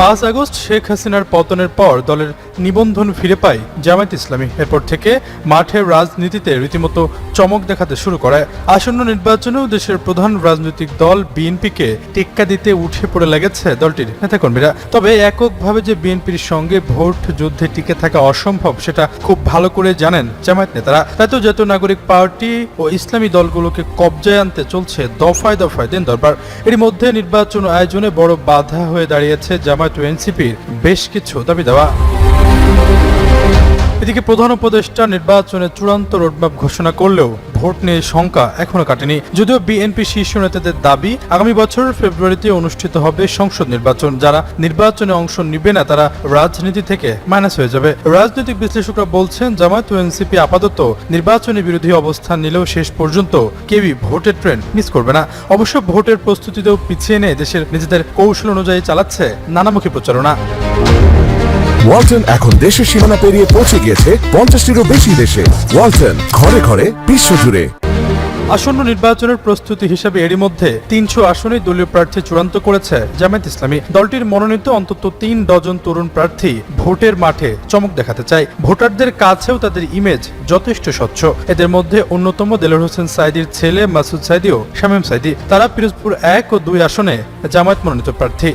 পাঁচ আগস্ট শেখ হাসিনার পতনের পর দলের নিবন্ধন ফিরে পায় জামায়াত ইসলামী। এরপর থেকে মাঠের রাজনীতিতে রীতিমতো চমক দেখাতে শুরু করে। আসন্ন নির্বাচনেও দেশের প্রধান রাজনৈতিক দল বিএনপিকে টেক্কা দিতে উঠে পড়ে লেগেছে দলটির নেতাকর্মীরা। তবে এককভাবে যে বিএনপির সঙ্গে ভোট যুদ্ধে টিকে থাকা অসম্ভব, সেটা খুব ভালো করে জানেন জামায়াত নেতারা। তাই তো জাতীয় নাগরিক পার্টি ও ইসলামী দলগুলোকে কবজায় আনতে চলছে দফায় দফায় দিন দরবার। এর মধ্যে নির্বাচন আয়োজনে বড় বাধা হয়ে দাঁড়িয়েছে জামায়াত ও এনসিপির বেশ কিছু দাবি দেওয়া। এদিকে প্রধান উপদেষ্টা নির্বাচনে চূড়ান্ত রোডম্যাপ ঘোষণা করলেও ভোট নিয়ে শঙ্কা এখনও কাটেনি। যদিও বিএনপি শীর্ষ নেতাদের দাবি, আগামী বছরের ফেব্রুয়ারিতে অনুষ্ঠিত হবে সংসদ নির্বাচন। যারা নির্বাচনে অংশ নিবে না, তারা রাজনীতি থেকে মাইনাস হয়ে যাবে। রাজনৈতিক বিশ্লেষকরা বলছেন, জামায়াত ও এনসিপি আপাতত নির্বাচনী বিরোধী অবস্থান নিলেও শেষ পর্যন্ত কেউই ভোটের ট্রেন মিস করবে না। অবশ্য ভোটের প্রস্তুতিতেও পিছিয়ে নিয়ে দেশের নিজেদের কৌশল অনুযায়ী চালাচ্ছে নানামুখী প্রচারণা। ওয়ালটন এখন দেশের সীমানা পেরিয়ে পৌঁছে গিয়েছে পঞ্চাশটিরও বেশি দেশে। ওয়ালটন, ঘরে ঘরে, বিশ্বজুড়ে। আসন্ন নির্বাচনের প্রস্তুতি হিসেবে এরই মধ্যে তিনশো আসনে দলীয় প্রার্থী চূড়ান্ত করেছে জামায়াত ইসলামী। দলটির মনোনীত অন্তত তিন ডজন তরুণ প্রার্থী ভোটের মাঠে চমক দেখাতে চায়। ভোটারদের কাছেও তাদের ইমেজ যথেষ্ট স্বচ্ছ। এদের মধ্যে অন্যতম দেলোর হোসেন সাইদির ছেলে মাসুদ সাইদি ও শামীম সাইদি। তারা পিরোজপুর এক ও দুই আসনে জামায়াত মনোনীত প্রার্থী।